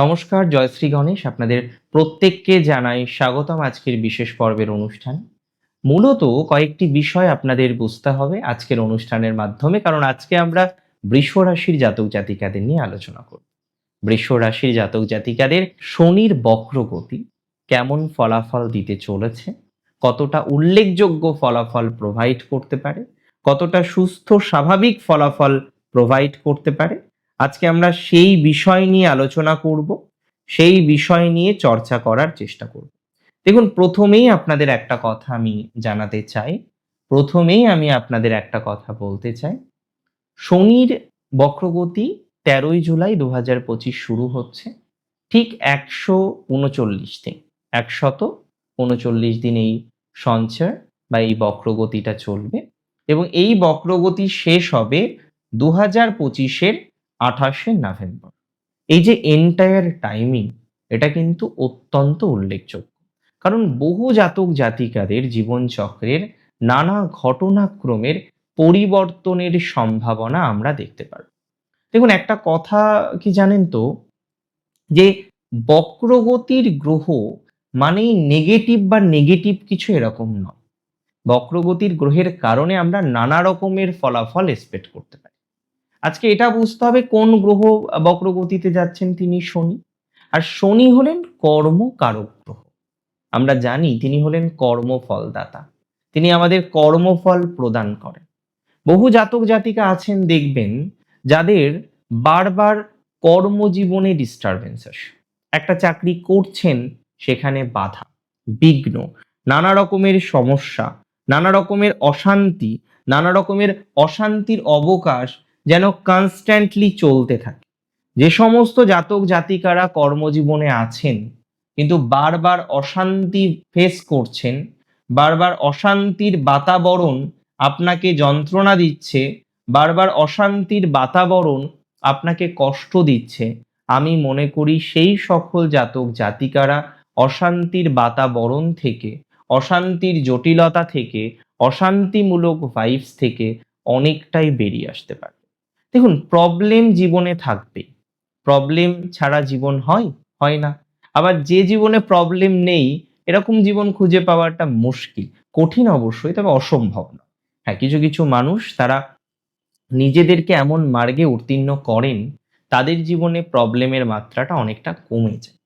নমস্কার জয়শ্রী গণেশ। আপনাদের প্রত্যেককে জানাই স্বাগতম আজকের বিশেষ পর্বের অনুষ্ঠান। মূলত কয়েকটি বিষয় আপনাদের বুঝতে হবে আজকের অনুষ্ঠানের মাধ্যমে, কারণ আজকে আমরা বৃষ রাশির জাতক জাতিকাদের নিয়ে আলোচনা করব। বৃষ রাশির জাতক জাতিকাদের শনির বক্রগতি কেমন ফলাফল দিতে চলেছে, কতটা উল্লেখযোগ্য ফলাফল প্রোভাইড করতে পারে, কতটা সুস্থ স্বাভাবিক ফলাফল প্রোভাইড করতে পারে আজকে আমরা সেই বিষয় নিয়ে আলোচনা করব, সেই বিষয় নিয়ে চর্চা করার চেষ্টা করব। দেখুন, প্রথমেই আপনাদের একটা কথা আমি জানাতে চাই। প্রথমেই আমি আপনাদের একটা কথা বলতে চাই। শনির বক্রগতি তেরোই জুলাই দু হাজার পঁচিশ শুরু হচ্ছে, ঠিক একশো উনচল্লিশ দিন, একশত উনচল্লিশ দিন এই সঞ্চয় বা এই বক্রগতিটা চলবে এবং এই বক্রগতি শেষ হবে দু হাজার পঁচিশের আঠাশে নভেম্বর। এই যে এন্টায়ার টাইমিং এটা কিন্তু অত্যন্ত উল্লেখযোগ্য। কারণ বহু জাতক জাতিকাদের জীবনচক্রের নানা ঘটনাক্রমের পরিবর্তনের সম্ভাবনা আমরা দেখতে পারব দেখুন, একটা কথা কি জানেন তো? যে বক্রগতির গ্রহ মানেই নেগেটিভ বা নেগেটিভ কিছু এরকম নয়। বক্রগতির গ্রহের কারণে আমরা নানা রকমের ফলাফল এক্সপেক্ট করতে পারি। আজকে এটা বুঝতে হবে কোন গ্রহ বক্রগতিতে যাচ্ছেন তিনি শনি। আর শনি হলেন কর্মকারক গ্রহ। আমরা জানি তিনি হলেন কর্মফলদাতা। তিনি আমাদের কর্মফল প্রদান করেন। বহু জাতক জাতিকা আছেন দেখবেন, যাদের বারবার কর্মজীবনে ডিস্টারবেন্স আসে। একটা চাকরি করছেন, সেখানে বাধা, বিঘ্ন, নানা রকমের সমস্যা, নানা রকমের অশান্তি, নানা রকমের অশান্তির অবকাশ যেন কনস্ট্যান্টলি চলতে থাকে। যে সমস্ত জাতক জাতিকারা কর্মজীবনে আছেন, কিন্তু বারবার অশান্তি ফেস করছেন, বারবার অশান্তির বাতাবরণ আপনাকে যন্ত্রণা দিচ্ছে, বারবার অশান্তির বাতাবরণ আপনাকে কষ্ট দিচ্ছে, আমি মনে করি সেই সকল জাতক জাতিকারা অশান্তির বাতাবরণ থেকে, অশান্তির জটিলতা থেকে, অশান্তিমূলক ভাইবস থেকে অনেকটাই বেরিয়ে আসতে পারে। দেখুন প্রবলেম জীবনে থাকবে। প্রবলেম ছাড়া জীবন হয়? হয় না। আবার যে জীবনে প্রবলেম নেই, এরকম জীবন খুঁজে পাওয়াটা মুশকিল। কঠিন অবশ্যই, তবে অসম্ভব না হ্যাঁ কিছু কিছু মানুষ, তারা নিজেদেরকে এমন মার্গে উত্তীর্ণ করেন, তাদের জীবনে প্রবলেমের মাত্রাটা অনেকটা কমে যায়।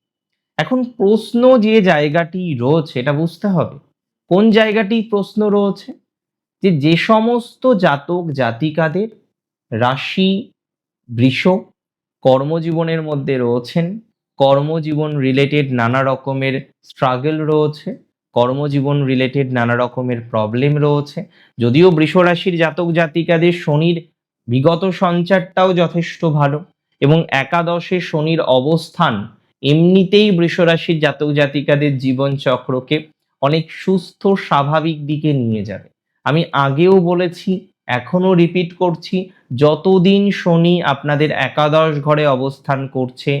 এখন প্রশ্ন যে জায়গাটি রয়েছে, এটা বুঝতে হবে। কোন জায়গাটি প্রশ্ন রয়েছে? যে যে সমস্ত জাতক জাতিকাদের রাশি, বৃষ কর্মজীবনের মধ্যে রয়েছেন। কর্মজীবন রিলেটেড নানা রকমের স্ট্রাগল রয়েছে। কর্মজীবন রিলেটেড নানা রকমের প্রবলেম রয়েছে। যদিও বৃষ রাশির জাতক জাতিকাদের শনির বিগত সঞ্চারটাও যথেষ্ট ভালো এবং একাদশে শনির অবস্থান এমনিতেই বৃষ রাশির জাতক জাতিকাদের জীবন চক্রকে অনেক সুস্থ স্বাভাবিক দিকে নিয়ে যাবে। আমি আগেও বলেছি এখনও রিপিট করছি, যতদিন শনি আপনাদের একাদশ ঘরে অবস্থান করছে,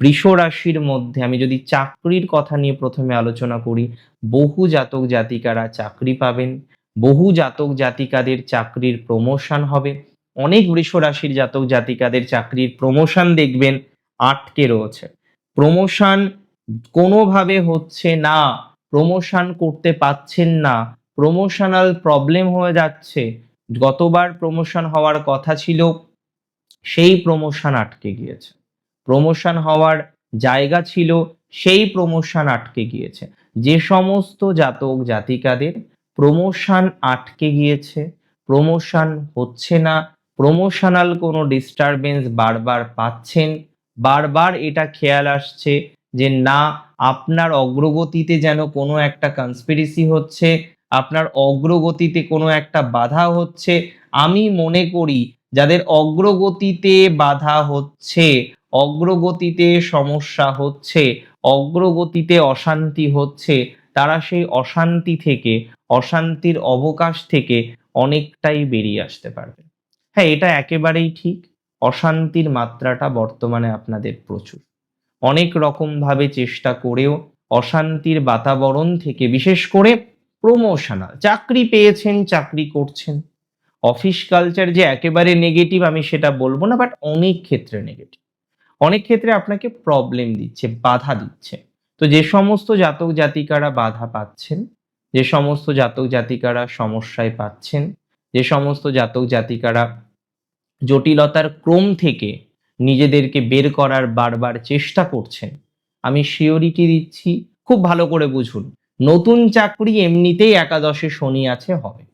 বৃষ রাশির মধ্যে আমি যদি চাকরির কথা নিয়ে প্রথমে আলোচনা করি, বহু জাতক জাতিকারা চাকরি পাবেন, বহু জাতক জাতিকাদের চাকরির প্রমোশন হবে। অনেক বৃষ রাশির জাতক জাতিকাদের চাকরির প্রমোশন দেখবেন আটকে রয়েছে। প্রমোশন কোনোভাবে হচ্ছে না প্রমোশন করতে পাচ্ছেন না প্রমোশনাল প্রবলেম হয়ে যাচ্ছে গতবার প্রমোশন হওয়ার কথা ছিল, সেই প্রমোশন আটকে গিয়েছে। প্রমোশন হওয়ার জায়গা ছিল, সেই প্রমোশন আটকে গিয়েছে। যে সমস্ত জাতক জাতিকাদের প্রমোশন আটকে গিয়েছে প্রমোশন হচ্ছে না প্রমোশনাল কোনো ডিস্টারবেন্স বারবার পাচ্ছেন, বারবার এটা খেয়াল আসছে যে না, আপনার অগ্রগতিতে যেন কোনো একটা কনস্পিরেসি হচ্ছে আপনার অগ্রগতিতে কোনো একটা বাধা হচ্ছে। আমি মনে করি যাদের অগ্রগতিতে বাধা হচ্ছে, অগ্রগতিতে সমস্যা হচ্ছে, অগ্রগতিতে অশান্তি হচ্ছে, তারা সেই অশান্তি থেকে, অশান্তির অবকাশ থেকে অনেকটাই বেরিয়ে আসতে পারবে। হ্যাঁ এটা একেবারেই ঠিক। অশান্তির মাত্রাটা বর্তমানে আপনাদের প্রচুর। অনেক রকমভাবে চেষ্টা করেও অশান্তির বাতাবরণ থেকে, বিশেষ করে প্রমোশনাল চাকরি পেয়েছেন, চাকরি করছেন। অফিস কালচার যে একেবারে নেগেটিভ আমি সেটা বলব না বাট অনেক ক্ষেত্রে নেগেটিভ অনেক ক্ষেত্রে আপনাকে প্রবলেম দিচ্ছে, বাধা দিচ্ছে। তো যে সমস্ত জাতক জাতিকারা বাধা পাচ্ছেন, যে সমস্ত জাতক জাতিকারা সমস্যায় পাচ্ছেন, যে সমস্ত জাতক জাতিকারা জটিলতার ক্রম থেকে নিজেদেরকে বের করার বারবার চেষ্টা করছেন, আমি শিওরিটি দিচ্ছি। খুব ভালো করে বুঝুন নতুন চাকরি এমনিতেই একাদশে শনি আছে, হবে।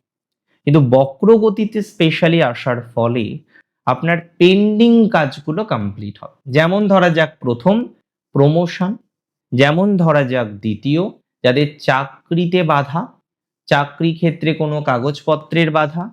কিন্তু বক্রগতিতে স্পেশালি আসার ফলে আপনার পেন্ডিং কাজগুলো কমপ্লিট হবে। যেমন ধরা যাক প্রথম প্রমোশন যেমন ধরা যাক দ্বিতীয়, যাদের চাকরিতে বাধা, চাকরি ক্ষেত্রে কোনো কাগজপত্রের বাধা,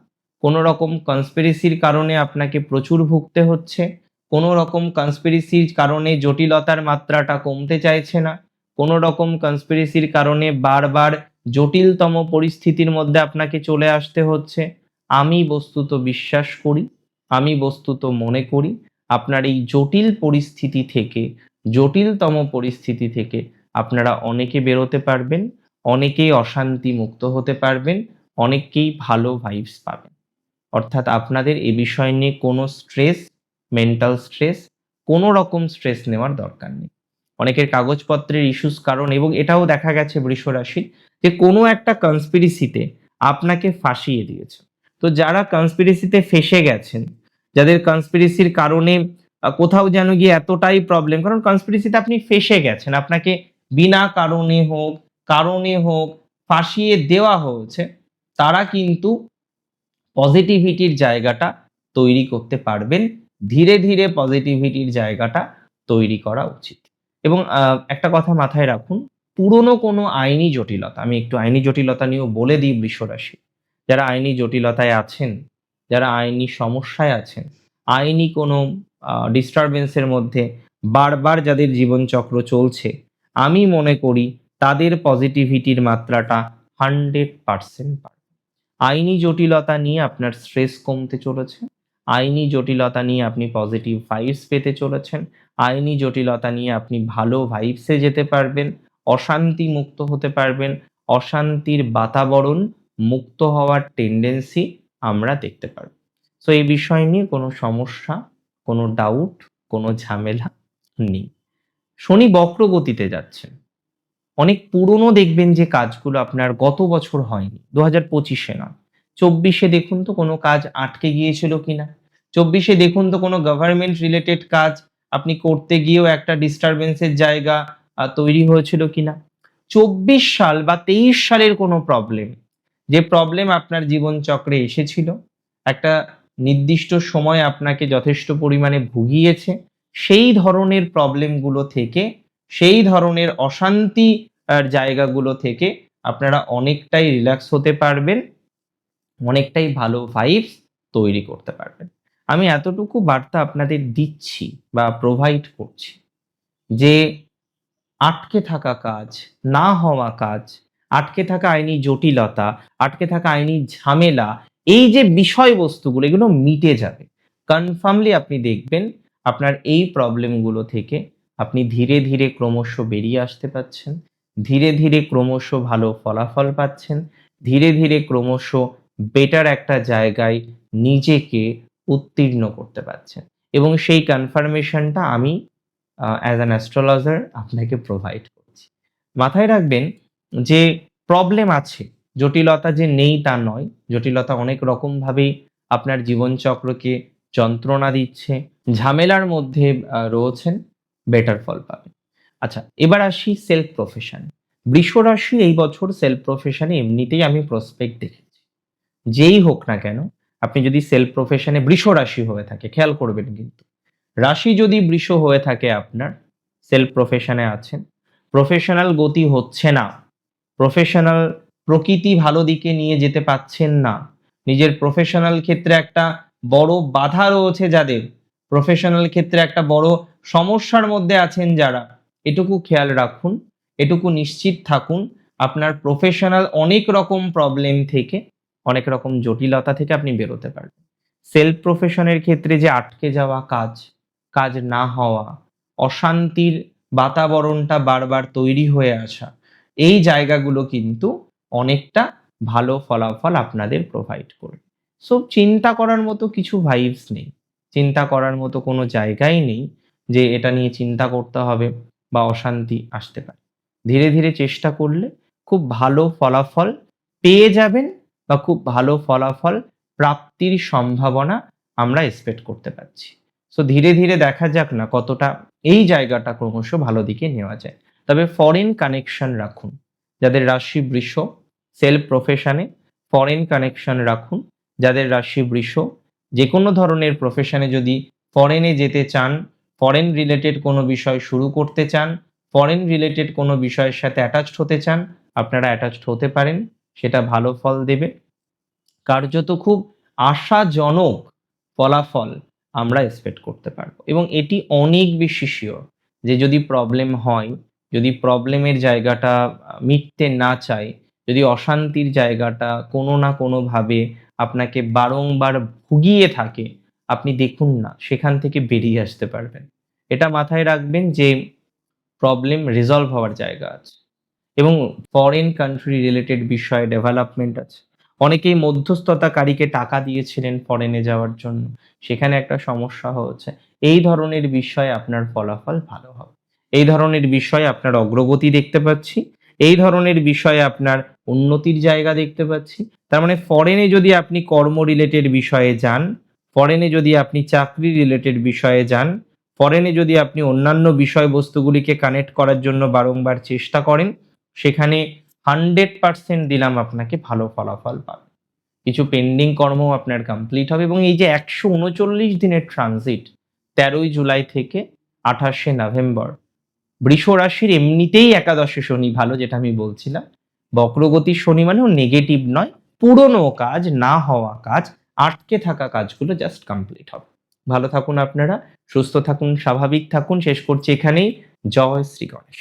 কোনো রকম কনস্পিরেসির কারণে আপনাকে প্রচুর ভুগতে হচ্ছে, কোনো রকম কনস্পিরেসির কারণে জটিলতার মাত্রাটা কমতে চাইছে না কোনো রকম কনস্পিরেসির কারণে বারবার জটিলতম পরিস্থিতির মধ্যে আপনাকে চলে আসতে হচ্ছে। আমি বস্তুত বিশ্বাস করি, আমি বস্তুত মনে করি, আপনার এই জটিল পরিস্থিতি থেকে, জটিলতম পরিস্থিতি থেকে আপনারা অনেকে বেরোতে পারবেন অনেকেই অশান্তি মুক্ত হতে পারবেন, অনেককেই ভালো ভাইবস পাবেন। অর্থাৎ আপনাদের এ বিষয় নিয়ে কোনো স্ট্রেস মেন্টাল স্ট্রেস কোনো রকম স্ট্রেস নেওয়ার দরকার নেই। অনেকের কাগজপত্রের ইস্যুস কারণ এবং এটাও দেখা গেছে বৃষ রাশির যে কোনো একটা কনস্পিরেসিতে আপনাকে ফাঁসিয়ে দিয়েছে। তো যারা কনস্পিরেসিতে ফেসে গেছেন, যাদের কনস্পিরেসির কারণে কোথাও যেন গিয়ে এতটাই প্রবলেম কারণ কনস্পিরেসিতে আপনি ফেসে গেছেন, আপনাকে বিনা কারণে হোক কারণে হোক ফাঁসিয়ে দেওয়া হয়েছে, তারা কিন্তু পজিটিভিটির জায়গাটা তৈরি করতে পারবেন, ধীরে ধীরে পজিটিভিটির জায়গাটা তৈরি করা উচিত। এবং একটা কথা মাথায় রাখুন, পুরনো কোনো আইনি জটিলতা, আমি একটু আইনি জটিলতা নিয়েও বলে দিই বৃষরাশি যারা আইনি জটিলতায় আছেন, যারা আইনি সমস্যায় আছেন, আইনি কোনো ডিস্টারবেন্সের মধ্যে বারবার যাদের জীবনচক্র চলছে, আমি মনে করি তাদের পজিটিভিটির মাত্রাটা হান্ড্রেড পার্সেন্ট আইনি জটিলতা নিয়ে আপনার স্ট্রেস কমতে চলেছে। আইনি জটিলতা নিয়ে আপনি পজিটিভ ভাইবস পেতে চলেছেন। আইনি জটিলতা নিয়ে আপনি ভালো ভাইবসে যেতে পারবেন, অশান্তি মুক্ত হতে পারবেন, অশান্তির বাতাবরণ মুক্ত হওয়ার টেন্ডেন্সি আমরা দেখতে পারব। সো এই বিষয় নিয়ে কোনো সমস্যা, কোনো ডাউট কোনো ঝামেলা নেই। শনি বক্রগতিতে যাচ্ছেন। অনেক পুরনো দেখবেন যে কাজগুলো আপনার গত বছর হয়নি, দু হাজার পঁচিশে না। চব্বিশে দেখুন তো কোনো কাজ আটকে গিয়েছিল কিনা। চব্বিশে দেখুন তো কোনো গভর্নমেন্ট রিলেটেড কাজ আপনি করতে গিয়েও একটা ডিস্টারবেন্সের জায়গা তৈরি হয়েছিল কিনা। চব্বিশ সাল বা তেইশ সালের কোনো প্রবলেম যে প্রবলেম আপনার জীবনচক্রে এসেছিল, একটা নির্দিষ্ট সময় আপনাকে যথেষ্ট পরিমাণে ভুগিয়েছে, সেই ধরনের প্রবলেমগুলো থেকে, সেই ধরনের অশান্তি জায়গাগুলো থেকে আপনারা অনেকটাই রিল্যাক্স হতে পারবেন। অনেকটাই ভালো ভাইবস তৈরি করতে পারবেন আমি এতটুকু বার্তা আপনাদের দিচ্ছি বা প্রোভাইড করছি যে আটকে থাকা কাজ, না হওয়া কাজ, আটকে থাকা আইনি জটিলতা, আটকে থাকা আইনি ঝামেলা, এই যে বিষয়বস্তুগুলো, এগুলো মিটে যাবে। কনফার্মলি আপনি দেখবেন আপনার এই প্রবলেমগুলো থেকে আপনি ধীরে ধীরে ক্রমশ বেরিয়ে আসতে পাচ্ছেন ধীরে ধীরে ক্রমশ ভালো ফলাফল পাচ্ছেন, ধীরে ধীরে ক্রমশ বেটার একটা জায়গায় নিজেকে উত্তীর্ণ করতে পারছেন। এবং সেই কনফার্মেশনটা আমি অ্যাজ অ্যান অ্যাস্ট্রোলজার আপনাকে প্রোভাইড করছি। মাথায় রাখবেন যে প্রবলেম আছে, জটিলতা যে নেই তা নয়। জটিলতা অনেক রকমভাবেই আপনার জীবনচক্রকে যন্ত্রণা দিচ্ছে, ঝামেলার মধ্যে রয়েছেন বেটার ফল পাবেন। আচ্ছা এবার আসি সেলফ প্রফেশন বৃষ রাশি এই বছর সেলফ প্রফেশনে এমনিতেই আমি প্রসপেক্ট দেখেছি। যেই হোক না কেন, আপনি যদি সেলফ প্রফেশনে বৃষ রাশি হয়ে থাকে, খেয়াল করবেন কিন্তু। রাশি যদি বৃষ হয়ে থাকে আপনার সেলফ প্রফেশনে আছেন প্রফেশনাল গতি হচ্ছে না। প্রফেশনাল প্রকৃতি ভালো দিকে নিয়ে যেতে পাচ্ছেন না। নিজের প্রফেশনাল ক্ষেত্রে একটা বড় বাধা রয়েছে যাদের। প্রফেশনাল ক্ষেত্রে একটা বড় সমস্যার মধ্যে আছেন যারা। এটুকু খেয়াল রাখুন, এটুকু নিশ্চিত থাকুন, আপনার প্রফেশনাল অনেক রকম প্রবলেম থেকে অনেক রকম জটিলতা থেকে আপনি বেরোতে পারবেন। সেলফ প্রফেশনের ক্ষেত্রে যে আটকে যাওয়া কাজ কাজ না হওয়া, অশান্তির বাতাবরণটা বারবার তৈরি হয়ে আসা, এই জায়গাগুলো কিন্তু অনেকটা ভালো ফলাফল আপনাদের প্রোভাইড করবে। সো চিন্তা করার মতো কিছু ভাইবস নেই। চিন্তা করার মতো কোনো জায়গাই নেই যে এটা নিয়ে চিন্তা করতে হবে বা অশান্তি আসতে পারে। ধীরে ধীরে চেষ্টা করলে খুব ভালো ফলাফল পেয়ে যাবেন বা খুব ভালো ফলাফল প্রাপ্তির সম্ভাবনা আমরা এক্সপেক্ট করতে পারছি। সো ধীরে ধীরে দেখা যাক না কতটা এই জায়গাটা ক্রমশ ভালো দিকে নেওয়া যায়। তবে ফরেন কানেকশন রাখুন। যাদের রাশি বৃষ সেলফ প্রফেশনে ফরেন কানেকশন রাখুন। যাদের রাশি বৃষ যে কোনো ধরনের প্রফেশনে যদি ফরেনে যেতে চান ফরেন রিলেটেড কোনো বিষয় শুরু করতে চান ফরেন রিলেটেড কোনো বিষয়ের সাথে অ্যাটাচড হতে চান, আপনারা অ্যাটাচড হতে পারেন। সেটা ভালো ফল দেবে। কার্যত খুব আশাজনক ফলাফল আমরা এক্সপেক্ট করতে পারব। এবং এটি অনেক বেশি শিওর যে যদি প্রবলেম হয়, যদি প্রবলেমের জায়গাটা মিটতে না চায়, যদি অশান্তির জায়গাটা কোনো না কোনোভাবে আপনাকে বারংবার ভুগিয়ে থাকে, আপনি দেখুন না, সেখান থেকে বেরিয়ে আসতে পারবেন। এটা মাথায় রাখবেন যে প্রবলেম রিজলভ হওয়ার জায়গা আছে। এবং ফরেন কান্ট্রি রিলেটেড বিষয়ে ডেভেলপমেন্ট আছে। অনেকেই মধ্যস্থতাকারীকে টাকা দিয়েছিলেন ফরেনে যাওয়ার জন্য। সেখানে একটা সমস্যা হচ্ছে এই ধরনের বিষয়ে আপনার ফলাফল ভালো হবে। এই ধরনের বিষয়ে আপনার অগ্রগতি দেখতে পাচ্ছি। এই ধরনের বিষয়ে আপনার উন্নতির জায়গা দেখতে পাচ্ছি। তার মানে ফরেনে যদি আপনি কর্ম রিলেটেড বিষয়ে যান ফরেনে যদি আপনি চাকরি রিলেটেড বিষয়ে যান ফরেনে যদি আপনি অন্যান্য বিষয়বস্তুগুলিকে কানেক্ট করার জন্য বারংবার চেষ্টা করেন সেখানে হান্ড্রেড পার্সেন্ট দিলাম আপনাকে ভালো ফলাফল পাবে। কিছু পেন্ডিং কর্ম আপনার কমপ্লিট হবে এবং এই যে একশো উনচল্লিশ দিনের ট্রানজিট তেরোই জুলাই থেকে আঠাশে নভেম্বর, বৃষ রাশির এমনিতেই একাদশে শনি ভালো যেটা আমি বলছিলাম। বক্রগতির শনি মানেও নেগেটিভ নয়, পুরনো কাজ, না হওয়া কাজ, আটকে থাকা কাজগুলো জাস্ট কমপ্লিট হবে। ভালো থাকুন আপনারা, সুস্থ থাকুন, স্বাভাবিক থাকুন, শেষ করছি এখানেই। জয় শ্রী গণেশ।